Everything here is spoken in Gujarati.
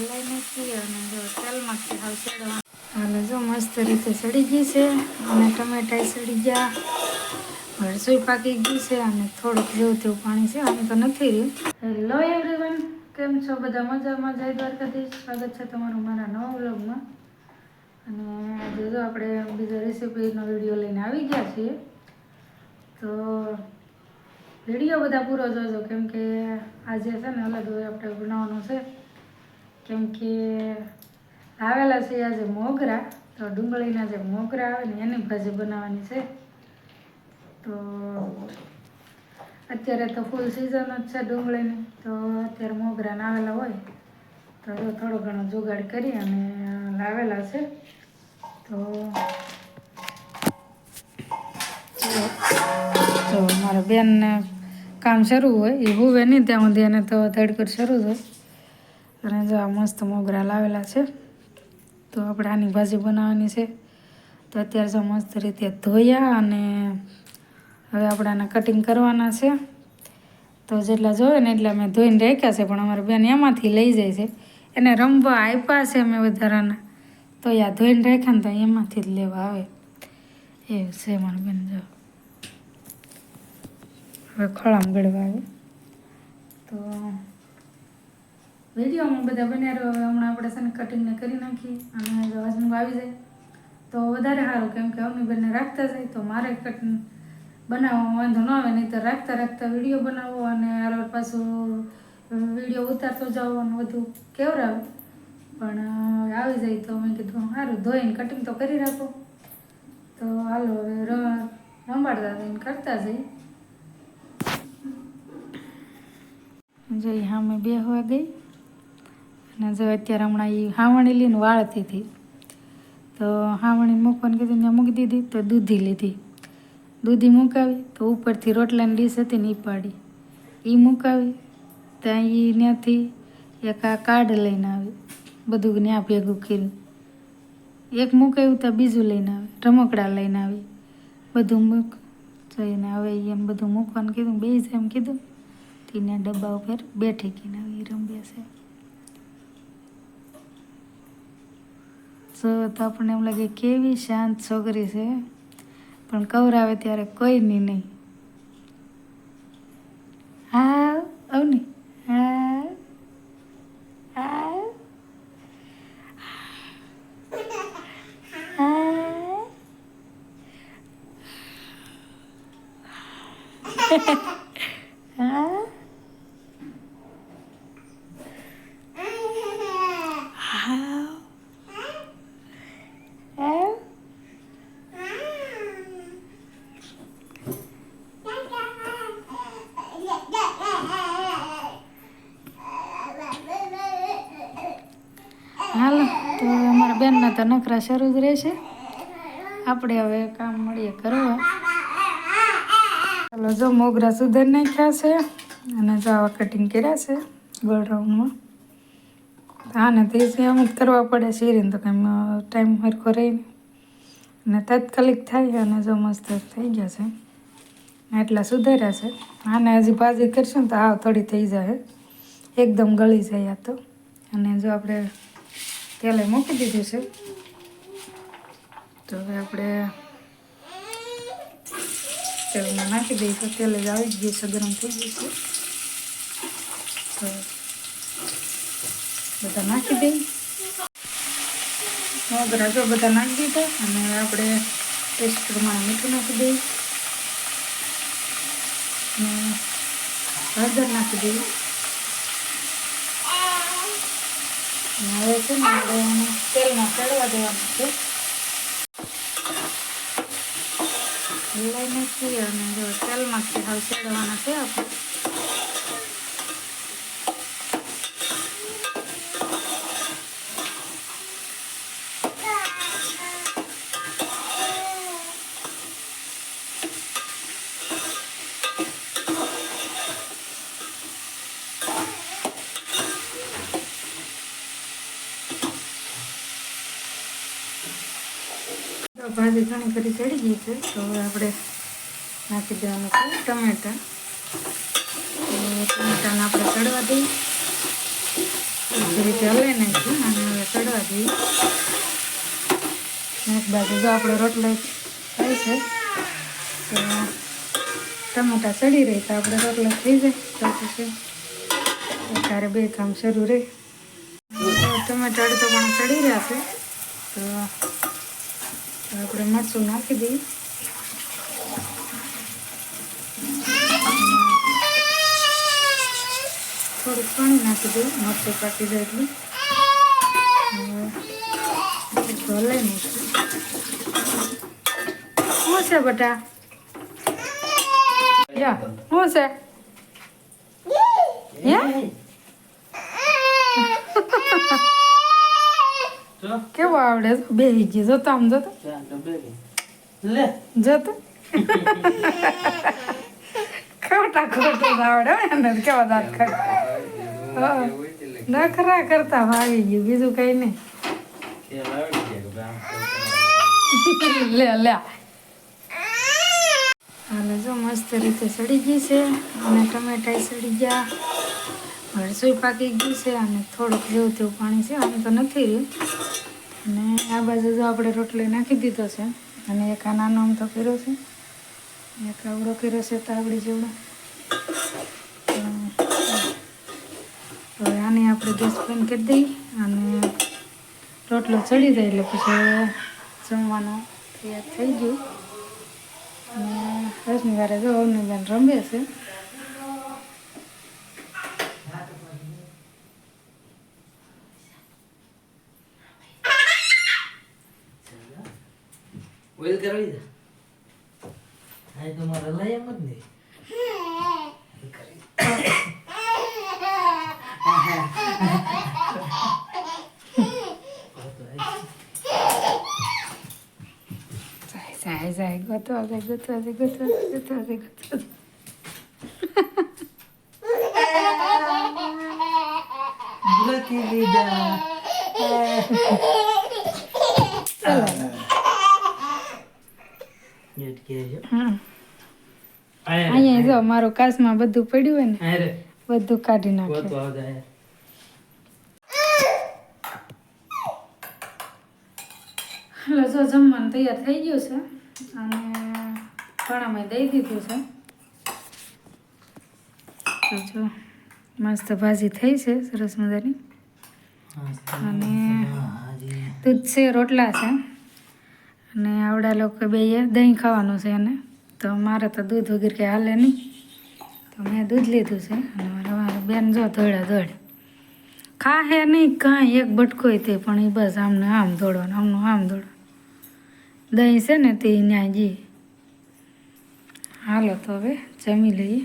લઈને છીએ અને જો તેલમાં હાવ હાલો જો મસ્ત રીતે સડી ગઈ છે અને ટમેટા સડી ગયા. રસોઈ પાકી ગઈ છે અને થોડુંક જેવું તેવું પાણી છે, આમ તો નથી રહ્યું. હેલો એવરીવન કેમ છો? બધા મજામાં? જય દ્વારકાધીશ. સ્વાગત છે તમારું મારા નવા વ્લોગમાં. અને આજે જો આપણે બીજા રેસીપીનો વીડિયો લઈને આવી ગયા છીએ. તો વીડિયો બધા પૂરો જોજો, કેમ કે આજે છે ને અલગ આપણે બનાવવાનું છે. કેમ કે આવેલા છે આજે મોગરા, તો ડુંગળીના જે મોગરા આવે ને એની ભાજી બનાવવાની છે. તો અત્યારે તો ફૂલ સિઝન જ છે ડુંગળીની, તો અત્યારે મોગરા આવેલા હોય, તો જો થોડો ઘણો જુગાડ કરી અને લાવેલા છે. તો તો મારા બેનને કામ શરૂ હોય, એ હુવે નહીં ત્યાં સુધી, એને તો ધડકડ શરૂ હોય. અને જો આ મસ્ત મોગરા લાવેલા છે, તો આપણે આની ભાજી બનાવવાની છે. તો અત્યારે જો મસ્ત રીતે ધોયા અને હવે આપણે આને કટિંગ કરવાના છે. તો જેટલા જોઈએ ને એટલા મેં ધોઈને રાખ્યા છે, પણ અમારે બેન એમાંથી લઈ જાય છે. એને રમવા આપ્યા છે મેં વધારાના. તો યા ધોઈને રાખ્યા ને તો એમાંથી જ લેવા આવે. એવું છે મારા બેન, જો. હવે ખળામ ગળવા આવે. તો વિડીયોમાં બધા બન્યા રહ્યો હમણાં આપણે છે ને કટિંગને કરી નાખીએ. અને જો હસબન્ડ આવી જાય. તો વધારે સારું, કેમ કે અમની બંને રાખતા જાય તો મારે કટિંગ બનાવવામાં વાંધો ન આવે. નહીં તો રાખતા રાખતા વીડિયો બનાવો અને હાલ પાછું વીડિયો ઉતારતો જાઓ અને બધું કેવરાવે. પણ આવી જાય તો મેં કીધું સારું ધોઈને કટિંગ તો કરી રાખો. તો હાલો, હવે ર- રંબાડતા જઈને કરતા જઈ જઈ મેં બે હોવા ગઈ અને જો અત્યારે હમણાં એ હાવણી લઈને વાળતી હતી. તો હાવણી મૂકવાનું કીધું ત્યાં મૂકી દીધી, તો દૂધી લીધી. દૂધી મુકાવી, તો ઉપરથી રોટલાની ડીશ હતી ને એ પાડી. એ મુકાવી ત્યાં એ ત્યાંથી એક આ કાર્ડ લઈને આવી. બધું ત્યાં ભેગું કર્યું. એક મૂકાયું ત્યાં બીજું લઈને આવે, રમકડા લઈને આવી. બધું મૂક જઈને હવે એમ બધું મૂકવાનું કીધું બે એમ કીધું તેને ડબ્બા ઉપર બેઠી કીને આવી રમ્યા છે. તો આપણને એમ લાગે કેવી શાંત છોકરી છે. પણ કવરાવે ત્યારે કોઈ નહીં. હા અવની હા હા હા હા હાલો તો અમારા બેનના તો નખરા શરૂ જ રહેશે? આપણે હવે કામ મળીએ કરવા ચાલો, જો મોગરા સુધર નાખ્યા છે અને જો આવા કટિંગ કર્યા છે ગોળ રાઉન્ડમાં હા ને તે અમુક કરવા પડે શીરીને તો કંઈ ટાઈમ હરખો રહી ને તાત્કાલિક થાય અને જો મસ્ત થઈ ગયા છે. એટલા સુધાર્યા છે. આને હજી ભાજી કરશું ને તો આવ થોડી થઈ જાય એકદમ ગળી જાય આ તો. અને જો આપણે તેલે મૂકી દીધું છે. તો હવે આપણે તેલમાં નાખી દઈશું. તેલ જ આવી ગયું છે ગરમ થઈ ગયું તો બધા નાખી દઈએ મોગરા જો બધા નાખી દીધા અને આપણે ટેસ્ટ પ્રમાણે મીઠું નાખી દઈએ. હળદર નાખી દઈએ અને હવે છે ને આપણે એને તેલમાં ચડવા દેવાનું છે. હલાઈને છીએ અને જો તેલમાંથી હાવ ચડવાના છે આપણે. તો ભાજી ઘણી કરી ચડી ગઈ છે, તો હવે આપણે નાખી દેવાનું છે ટમેટા. તો ટમેટાને આપણે ચડવા દઈએ. તો રીતે હલાઈ નાખી અને હવે ચડવા દઈએ. એક બાજુ જો આપણો રોટલો થાય છે, તો ટમેટા ચડી રહી તો આપણે રોટલો થઈ જાય, તો પછી ત્યારે બે કામ શરૂ રહે. ટમેટા અડધો પણ ચડી રહ્યા છે, તો આપણે મરચું નાખી દઈએ. થોડુંક પાણી નાખી દઈએ. મરચું પાકી જાય એટલું. હલાઈ નાખીએ. શું છે બટા? જા શું છે? હે જો કેવો આવડે? બે હિજી જોતો આમ જોતો લે. જોતો ખોટા ખોટું આવડે એને કેવા દાંત કાઢે નખરા કરતા ભાવી ગયું બીજું કઈ નહીં લે લે. હાલે જો મસ્ત રીતે સડી ગઈ છે. અને ટમેટા સડી ગયા. મરસુઈ પાકી ગઈ છે અને થોડુંક જેવું તેવું પાણી છે આમ તો નથી રહ્યું. અને આ બાજુ જો આપણે રોટલી નાખી દીધો છે, અને એક આ નાનો આમ તો કર્યો છે, એક આવડો કર્યો છે તાવડી જેવડો હવે આની આપણે ગેસ બંધ કરી દઈએ અને રોટલો ચડી જાય એટલે પછી જમવાનું તૈયાર થઈ ગયું. અને રસની વારે જો અવનીબેન રમે છે કરવી દે આ તો મારે લઈ એમ જ નહીં જાય જાય જાય ગોતવા જાય ગોતવા જાય ગોતવા જાય ગોતવા જાય ગોતવા એટ કે અહીંયા જો મારું કાસમાં બધું પડ્યું હોય ને બધું કાઢી નાખ્યું હાલો જો જમવાનું તૈયાર થઈ ગયું છે અને ઘણામાં દઈ દીધું છે. જો મસ્ત ભાજી થઈ છે સરસ મજાની. અને દૂધ છે રોટલા છે. અને આવડા લોકો બે દહીં ખાવાનું છે એને. તો મારે તો દૂધ વગર કે હાલે નહીં. તો મેં દૂધ લીધું છે અને મારા બેન જો દોડ્યા દોડ ખાહે નહીં, કાંઈ એક બટકો તે, પણ એ બસ આમને આમ દોડવાનું આમનું આમ દોડવાનું દહીં છે ને તે ન્યા જી હાલો તો હવે જમી લઈએ.